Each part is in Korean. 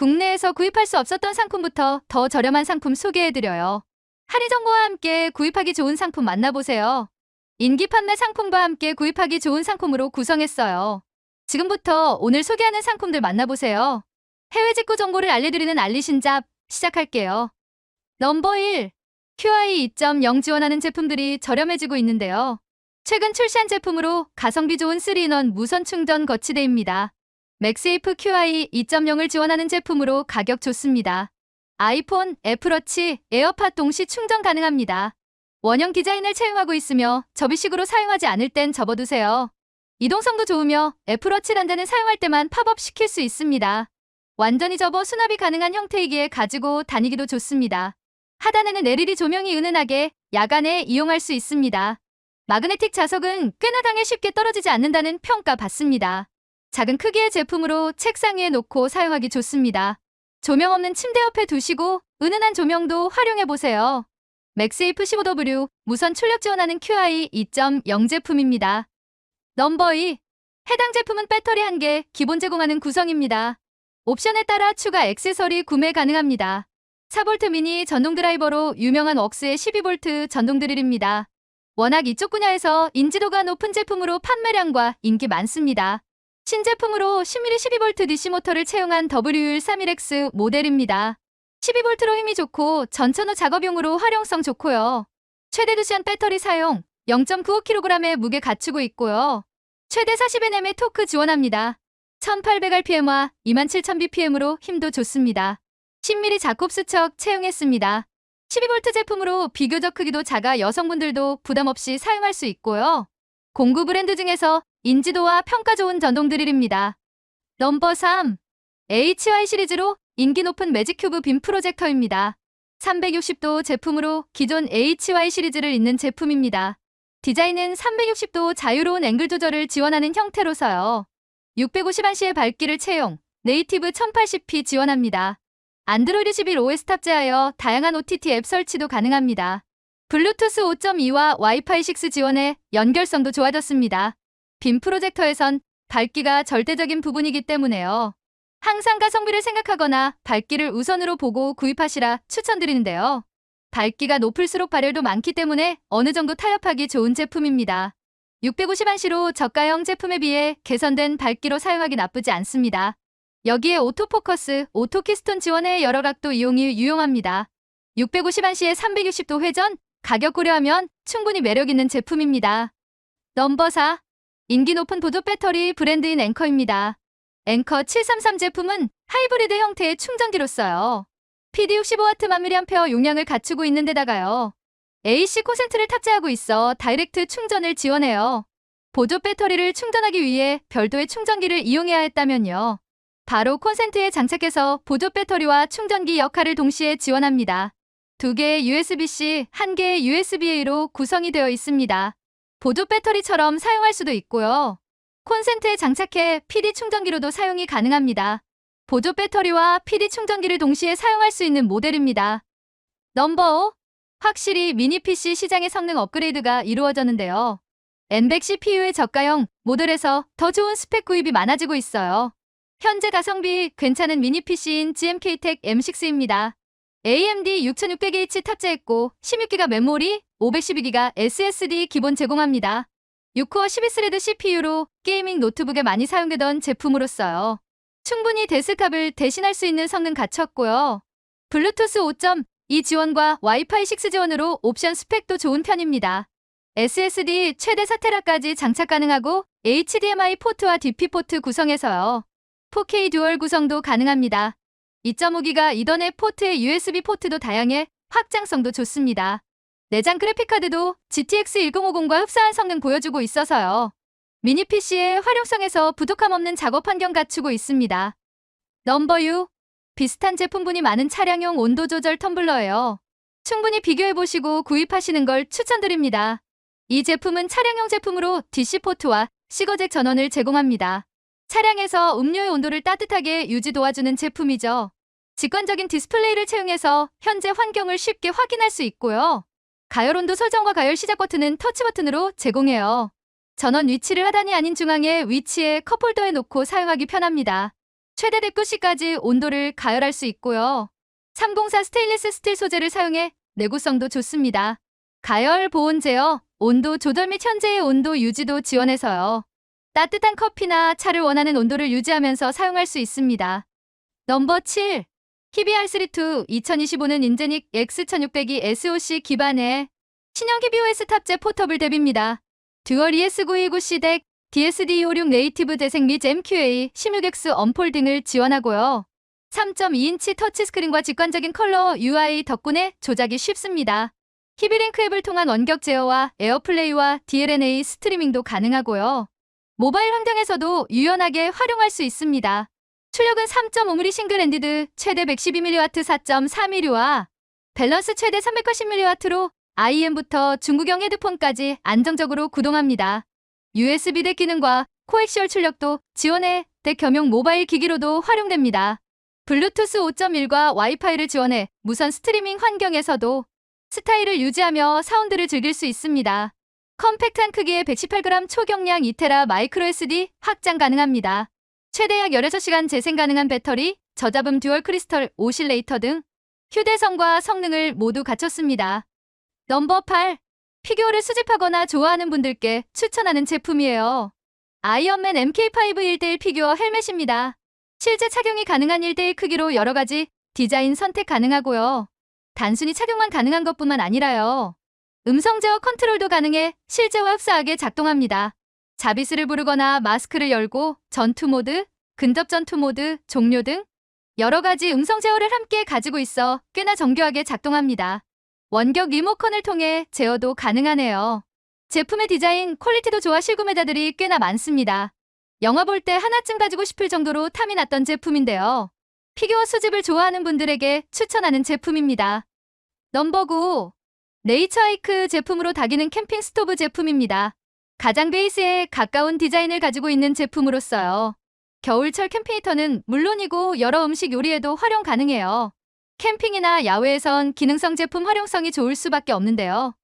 국내에서 구입할 수 없었던 상품부터 더 저렴한 상품 소개해드려요. 할인 정보와 함께 구입하기 좋은 상품 만나보세요. 인기 판매 상품과 함께 구입하기 좋은 상품으로 구성했어요. 지금부터 오늘 소개하는 상품들 만나보세요. 해외 직구 정보를 알려드리는 알리신잡 시작할게요. 넘버 1. QI 2.0 지원하는 제품들이 저렴해지고 있는데요. 최근 출시한 제품으로 가성비 좋은 3인원 무선 충전 거치대입니다. 맥세이프 QI 2.0을 지원하는 제품으로 가격 좋습니다. 아이폰, 애플워치, 에어팟 동시 충전 가능합니다. 원형 디자인을 채용하고 있으며 접이식으로 사용하지 않을 땐 접어두세요. 이동성도 좋으며 애플워치 란자는 사용할 때만 팝업 시킬 수 있습니다. 완전히 접어 수납이 가능한 형태이기에 가지고 다니기도 좋습니다. 하단에는 LED 조명이 은은하게 야간에 이용할 수 있습니다. 마그네틱 자석은 꽤나 강해 쉽게 떨어지지 않는다는 평가 받습니다. 작은 크기의 제품으로 책상 위에 놓고 사용하기 좋습니다. 조명 없는 침대 옆에 두시고 은은한 조명도 활용해 보세요. 맥세이프 15W 무선 출력 지원하는 QI 2.0 제품입니다. 넘버 2. 해당 제품은 배터리 1개 기본 제공하는 구성입니다. 옵션에 따라 추가 액세서리 구매 가능합니다. 4V 미니 전동 드라이버로 유명한 웍스의 12V 전동 드릴입니다. 워낙 이쪽 분야에서 인지도가 높은 제품으로 판매량과 인기 많습니다. 신제품으로 10mm 12V DC 모터를 채용한 WL31X 모델입니다. 12V로 힘이 좋고 전천후 작업용으로 활용성 좋고요. 최대 두시한 배터리 사용 0.95kg의 무게 갖추고 있고요. 최대 40Nm의 토크 지원합니다. 1800rpm와 27000bpm으로 힘도 좋습니다. 10mm 자콥 수척 채용했습니다. 12V 제품으로 비교적 크기도 작아 여성분들도 부담 없이 사용할 수 있고요. 공구 브랜드 중에서 인지도와 평가 좋은 전동 드릴입니다. 넘버 3. HY 시리즈로 인기 높은 매직큐브 빔 프로젝터입니다. 360도 제품으로 기존 HY 시리즈를 잇는 제품입니다. 디자인은 360도 자유로운 앵글 조절을 지원하는 형태로서요. 650안시의 밝기를 채용, 네이티브 1080p 지원합니다. 안드로이드 11 OS 탑재하여 다양한 OTT 앱 설치도 가능합니다. 블루투스 5.2와 와이파이 6 지원에 연결성도 좋아졌습니다. 빔 프로젝터에선 밝기가 절대적인 부분이기 때문에요. 항상 가성비를 생각하거나 밝기를 우선으로 보고 구입하시라 추천드리는데요. 밝기가 높을수록 발열도 많기 때문에 어느 정도 타협하기 좋은 제품입니다. 650안시로 저가형 제품에 비해 개선된 밝기로 사용하기 나쁘지 않습니다. 여기에 오토포커스, 오토키스톤 지원의 여러 각도 이용이 유용합니다. 650안시의 360도 회전, 가격 고려하면 충분히 매력있는 제품입니다. 넘버 4. 인기 높은 보조 배터리 브랜드인 앵커입니다. 앵커 733 제품은 하이브리드 형태의 충전기로 써요. PD 65W 만mA 용량을 갖추고 있는 데다가요. AC 콘센트를 탑재하고 있어 다이렉트 충전을 지원해요. 보조 배터리를 충전하기 위해 별도의 충전기를 이용해야 했다면요. 바로 콘센트에 장착해서 보조 배터리와 충전기 역할을 동시에 지원합니다. 두 개의 USB-C, 한 개의 USB-A로 구성이 되어 있습니다. 보조 배터리처럼 사용할 수도 있고요. 콘센트에 장착해 PD 충전기로도 사용이 가능합니다. 보조 배터리와 PD 충전기를 동시에 사용할 수 있는 모델입니다. 넘버 5. 확실히 미니 PC 시장의 성능 업그레이드가 이루어졌는데요. M100 CPU의 저가형 모델에서 더 좋은 스펙 구입이 많아지고 있어요. 현재 가성비 괜찮은 미니 PC인 GMK-텍 M6입니다. AMD 6600H 탑재했고 16기가 메모리, 512기가 SSD 기본 제공합니다. 6코어 12스레드 CPU로 게이밍 노트북에 많이 사용되던 제품으로서요. 충분히 데스크탑을 대신할 수 있는 성능 갖췄고요. 블루투스 5.2 지원과 와이파이 6 지원으로 옵션 스펙도 좋은 편입니다. SSD 최대 4테라까지 장착 가능하고 HDMI 포트와 DP 포트 구성해서요. 4K 듀얼 구성도 가능합니다. 2.5기가 이더넷 포트의 USB 포트도 다양해 확장성도 좋습니다. 내장 그래픽카드도 GTX 1050과 흡사한 성능 보여주고 있어서요. 미니 PC의 활용성에서 부족함 없는 작업 환경 갖추고 있습니다. 넘버 6. 비슷한 제품군이 많은 차량용 온도 조절 텀블러예요. 충분히 비교해보시고 구입하시는 걸 추천드립니다. 이 제품은 차량용 제품으로 DC포트와 시거잭 전원을 제공합니다. 차량에서 음료의 온도를 따뜻하게 유지 도와주는 제품이죠. 직관적인 디스플레이를 채용해서 현재 환경을 쉽게 확인할 수 있고요. 가열 온도 설정과 가열 시작 버튼은 터치 버튼으로 제공해요. 전원 위치를 하단이 아닌 중앙에 위치해 컵홀더에 놓고 사용하기 편합니다. 최대 109C까지 온도를 가열할 수 있고요. 304 스테인리스 스틸 소재를 사용해 내구성도 좋습니다. 가열 보온 제어, 온도 조절 및 현재의 온도 유지도 지원해서요. 따뜻한 커피나 차를 원하는 온도를 유지하면서 사용할 수 있습니다. 넘버 7. 히비R32 2025는 인제닉 X1600이 SoC 기반의 신형 히비OS 탑재 포터블 대비입니다. 듀얼 ES929C 덱, DSD256 네이티브 재생 및 MQA 16X 언폴 등을 지원하고요. 3.2인치 터치스크린과 직관적인 컬러 UI 덕분에 조작이 쉽습니다. 히비링크 앱을 통한 원격 제어와 에어플레이와 DLNA 스트리밍도 가능하고요. 모바일 환경에서도 유연하게 활용할 수 있습니다. 출력은 3.5mm 싱글 엔디드 최대 112mW 4.4mm와 밸런스 최대 380mW로 IM부터 중국형 헤드폰까지 안정적으로 구동합니다. USB 덱 기능과 코엑시얼 출력도 지원해 덱 겸용 모바일 기기로도 활용됩니다. 블루투스 5.1과 와이파이를 지원해 무선 스트리밍 환경에서도 스타일을 유지하며 사운드를 즐길 수 있습니다. 컴팩트한 크기의 118g 초경량 2테라 마이크로 SD 확장 가능합니다. 최대 약 16시간 재생 가능한 배터리, 저잡음 듀얼 크리스털 오실레이터 등 휴대성과 성능을 모두 갖췄습니다. 넘버 8. 피규어를 수집하거나 좋아하는 분들께 추천하는 제품이에요. 아이언맨 MK5 1대1 피규어 헬멧입니다. 실제 착용이 가능한 1대1 크기로 여러 가지 디자인 선택 가능하고요. 단순히 착용만 가능한 것뿐만 아니라요. 음성 제어 컨트롤도 가능해 실제와 흡사하게 작동합니다. 자비스를 부르거나 마스크를 열고 전투 모드, 근접 전투 모드, 종료 등 여러 가지 음성 제어를 함께 가지고 있어 꽤나 정교하게 작동합니다. 원격 리모컨을 통해 제어도 가능하네요. 제품의 디자인, 퀄리티도 좋아 실구매자들이 꽤나 많습니다. 영화 볼 때 하나쯤 가지고 싶을 정도로 탐이 났던 제품인데요. 피규어 수집을 좋아하는 분들에게 추천하는 제품입니다. 넘버 9. 네이처하이크 제품으로 다기는 캠핑 스토브 제품입니다. 가장 베이스에 가까운 디자인을 가지고 있는 제품으로서요. 겨울철 캠핑 히터는 물론이고 여러 음식 요리에도 활용 가능해요. 캠핑이나 야외에선 기능성 제품 활용성이 좋을 수밖에 없는데요.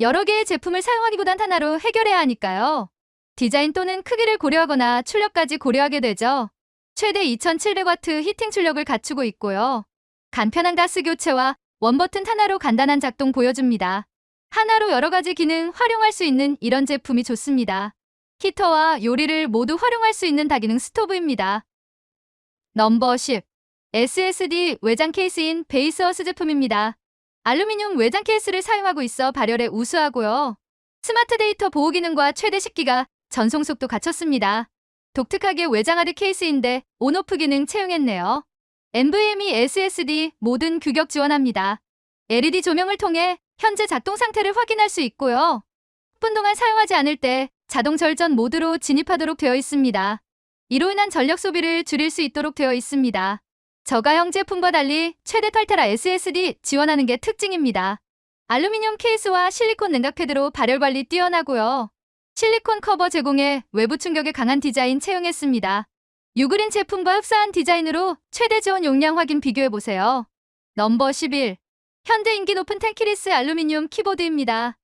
여러 개의 제품을 사용하기보단 하나로 해결해야 하니까요. 디자인 또는 크기를 고려하거나 출력까지 고려하게 되죠. 최대 2700W 히팅 출력을 갖추고 있고요. 간편한 가스 교체와 원버튼 하나로 간단한 작동 보여줍니다. 하나로 여러 가지 기능 활용할 수 있는 이런 제품이 좋습니다. 히터와 요리를 모두 활용할 수 있는 다기능 스토브입니다. 넘버 10. SSD 외장 케이스인 베이스어스 제품입니다. 알루미늄 외장 케이스를 사용하고 있어 발열에 우수하고요. 스마트 데이터 보호 기능과 최대 10기가 전송 속도 갖췄습니다. 독특하게 외장 하드 케이스인데 온오프 기능 채용했네요. NVMe SSD 모든 규격 지원합니다. LED 조명을 통해 현재 작동 상태를 확인할 수 있고요. 10분 동안 사용하지 않을 때 자동 절전 모드로 진입하도록 되어 있습니다. 이로 인한 전력 소비를 줄일 수 있도록 되어 있습니다. 저가형 제품과 달리 최대 8테라 SSD 지원하는 게 특징입니다. 알루미늄 케이스와 실리콘 냉각 패드로 발열 관리 뛰어나고요. 실리콘 커버 제공에 외부 충격에 강한 디자인 채용했습니다. 유그린 제품과 흡사한 디자인으로 최대 지원 용량 확인 비교해 보세요. 넘버 11. 현대 인기 높은 텐키리스 알루미늄 키보드입니다.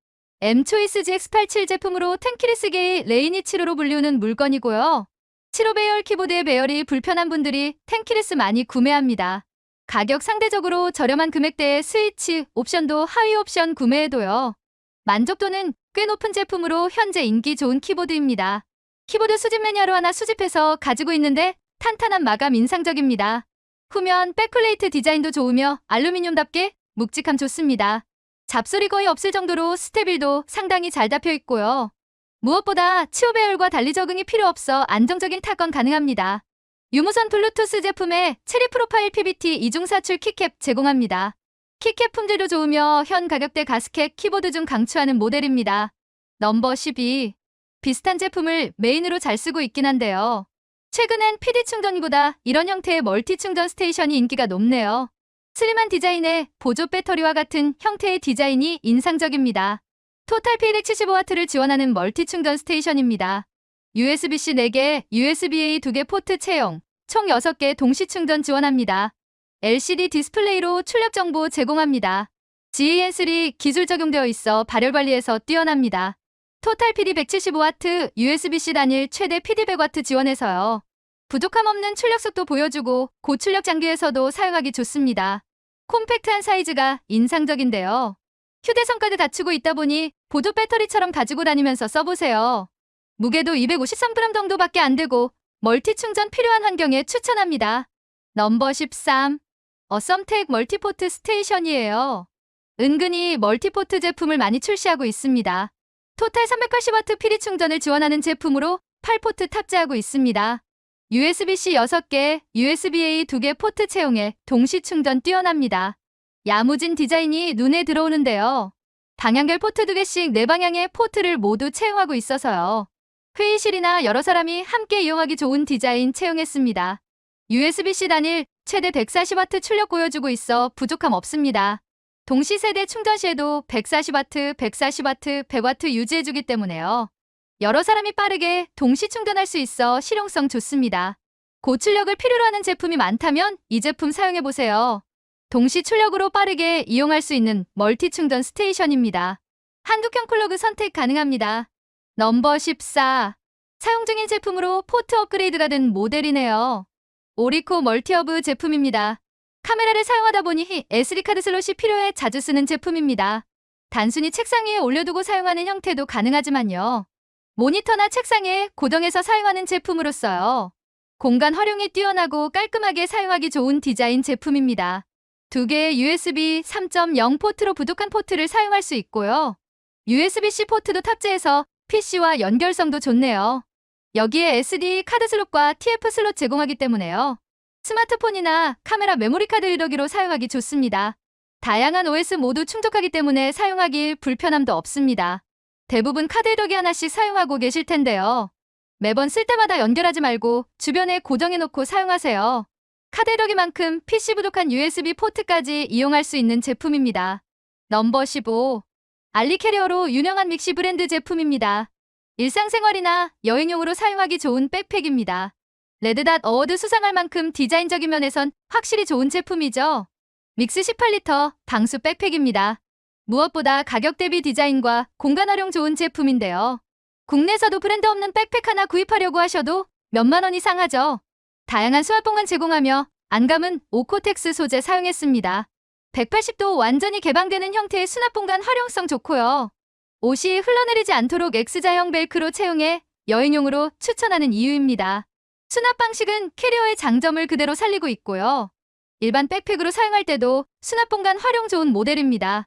M-초이스 GX87 제품으로 텐키리스계의 레이니 7호로 불리우는 물건이고요. 7호 배열 키보드의 배열이 불편한 분들이 텐키리스 많이 구매합니다. 가격 상대적으로 저렴한 금액대의 스위치 옵션도 하위 옵션 구매해도요. 만족도는 꽤 높은 제품으로 현재 인기 좋은 키보드입니다. 키보드 수집 매니아로 하나 수집해서 가지고 있는데 탄탄한 마감 인상적입니다. 후면 백플레이트 디자인도 좋으며 알루미늄답게 묵직함 좋습니다. 잡소리 거의 없을 정도로 스테빌도 상당히 잘 잡혀 있고요. 무엇보다 치오 배열과 달리 적응이 필요 없어 안정적인 타건 가능합니다. 유무선 블루투스 제품에 체리 프로파일 PBT 이중 사출 키캡 제공합니다. 키캡 품질도 좋으며 현 가격대 가스켓 키보드 중 강추하는 모델입니다. 넘버 12. 비슷한 제품을 메인으로 잘 쓰고 있긴 한데요. 최근엔 PD 충전기보다 이런 형태의 멀티 충전 스테이션이 인기가 높네요. 슬림한 디자인에 보조 배터리와 같은 형태의 디자인이 인상적입니다. 토탈 P175W를 지원하는 멀티 충전 스테이션입니다. USB-C 4개, USB-A 2개 포트 채용, 총 6개 동시 충전 지원합니다. LCD 디스플레이로 출력 정보 제공합니다. GAN3 기술 적용되어 있어 발열 관리에서 뛰어납니다. 토탈 PD 175W, USB-C 단일 최대 PD 100W 지원해서요. 부족함 없는 출력 속도 보여주고 고출력 장비에서도 사용하기 좋습니다. 콤팩트한 사이즈가 인상적인데요. 휴대성까지 갖추고 있다 보니 보조 배터리처럼 가지고 다니면서 써보세요. 무게도 253g 정도밖에 안 되고 멀티 충전 필요한 환경에 추천합니다. 넘버 13. 어썸텍 멀티포트 스테이션이에요. 은근히 멀티포트 제품을 많이 출시하고 있습니다. 토탈 380W PD 충전을 지원하는 제품으로 8포트 탑재하고 있습니다. USB-C 6개, USB-A 2개 포트 채용에 동시 충전 뛰어납니다. 야무진 디자인이 눈에 들어오는데요. 방향별 포트 2개씩 네 방향의 포트를 모두 채용하고 있어서요. 회의실이나 여러 사람이 함께 이용하기 좋은 디자인 채용했습니다. USB-C 단일 최대 140W 출력 보여주고 있어 부족함 없습니다. 동시 세대 충전 시에도 140W, 140W, 100W 유지해주기 때문에요. 여러 사람이 빠르게 동시 충전할 수 있어 실용성 좋습니다. 고출력을 필요로 하는 제품이 많다면 이 제품 사용해보세요. 동시 출력으로 빠르게 이용할 수 있는 멀티 충전 스테이션입니다. 한국형 플러그 선택 가능합니다. 넘버 14. 사용 중인 제품으로 포트 업그레이드가 된 모델이네요. 오리코 멀티허브 제품입니다. 카메라를 사용하다 보니 SD카드 슬롯이 필요해 자주 쓰는 제품입니다. 단순히 책상 위에 올려두고 사용하는 형태도 가능하지만요. 모니터나 책상에 고정해서 사용하는 제품으로서요. 공간 활용이 뛰어나고 깔끔하게 사용하기 좋은 디자인 제품입니다. 두 개의 USB 3.0 포트로 부족한 포트를 사용할 수 있고요. USB-C 포트도 탑재해서 PC와 연결성도 좋네요. 여기에 SD 카드 슬롯과 TF 슬롯 제공하기 때문에요. 스마트폰이나 카메라 메모리 카드 리더기로 사용하기 좋습니다. 다양한 OS 모두 충족하기 때문에 사용하기 불편함도 없습니다. 대부분 카드 리더기 하나씩 사용하고 계실 텐데요. 매번 쓸 때마다 연결하지 말고 주변에 고정해 놓고 사용하세요. 카드 리더기만큼 PC 부족한 USB 포트까지 이용할 수 있는 제품입니다. 넘버 15. 알리캐리어로 유명한 믹시 브랜드 제품입니다. 일상생활이나 여행용으로 사용하기 좋은 백팩입니다. 레드닷 어워드 수상할 만큼 디자인적인 면에선 확실히 좋은 제품이죠. 믹스 18리터 방수 백팩입니다. 무엇보다 가격 대비 디자인과 공간 활용 좋은 제품인데요. 국내에서도 브랜드 없는 백팩 하나 구입하려고 하셔도 몇만 원 이상 하죠. 다양한 수납 공간 제공하며 안감은 오코텍스 소재 사용했습니다. 180도 완전히 개방되는 형태의 수납 공간 활용성 좋고요. 옷이 흘러내리지 않도록 X자형 벨크로 채용해 여행용으로 추천하는 이유입니다. 수납 방식은 캐리어의 장점을 그대로 살리고 있고요. 일반 백팩으로 사용할 때도 수납 공간 활용 좋은 모델입니다.